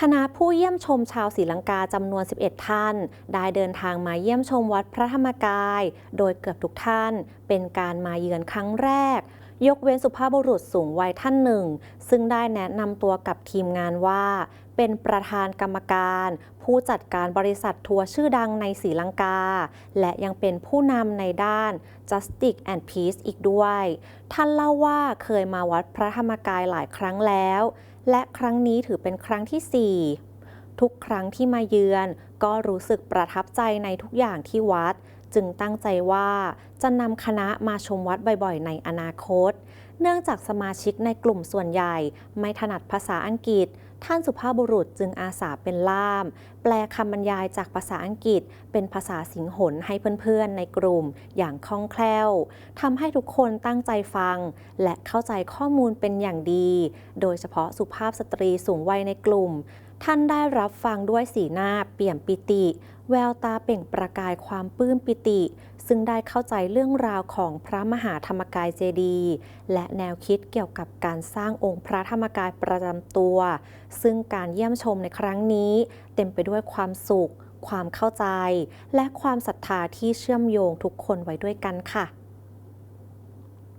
คณะผู้เยี่ยมชมชาวศรีลังกาจำนวน 11 ท่าน ได้เดินทางมาเยี่ยมชมวัดพระธรรมกาย โดยเกือบทุกท่าน เป็นการมาเยือนครั้งแรก ยกเว้นสุภาพบุรุษสูงวัยท่านหนึ่ง ซึ่งได้แนะนำตัวกับทีมงานว่า เป็นประธานกรรมการ ผู้จัดการบริษัททัวร์ชื่อดังในศรีลังกา และยังเป็นผู้นำในด้าน Justice and Peace อีกด้วย ท่านเล่าว่าเคยมาวัดพระธรรมกายหลายครั้งแล้ว และครั้งนี้ถือเป็นครั้งที่ 4 ทุกครั้งที่มาเยือน ก็รู้สึกประทับใจในทุกอย่างที่วัด จึงตั้งใจว่าจะนำคณะมาชมวัดบ่อยๆ ในอนาคต เนื่องจากสมาชิกในกลุ่มส่วนใหญ่ ไม่ถนัดภาษาอังกฤษ ท่านสุภาพบุรุษจึงอาสาเป็นล่าม แปลคำบรรยายจากภาษาอังกฤษ เป็นภาษาสิงหนให้เพื่อนๆ ในกลุ่มอย่างคล่องแคล่วทำให้ทุกคนตั้งใจฟัง และเข้าใจข้อมูลเป็นอย่างดี โดยเฉพาะสุภาพสตรีสูงวัยในกลุ่ม ท่านได้รับฟังด้วยสีหน้าเปี่ยมปิติ แววตาเปล่งประกายความปลื้มปิติ ซึ่งได้เข้าใจเรื่องราวของพระมหาธรรมกายเจดีย์และแนวคิดเกี่ยวกับการสร้างองค์พระธรรมกายประจำตัว ซึ่งการเยี่ยมชมในครั้งนี้ เต็มไปด้วด้วยความสุข ความเข้าใจ และความศรัทธาที่เชื่อมโยงทุกคนไว้ด้วยกันค่ะ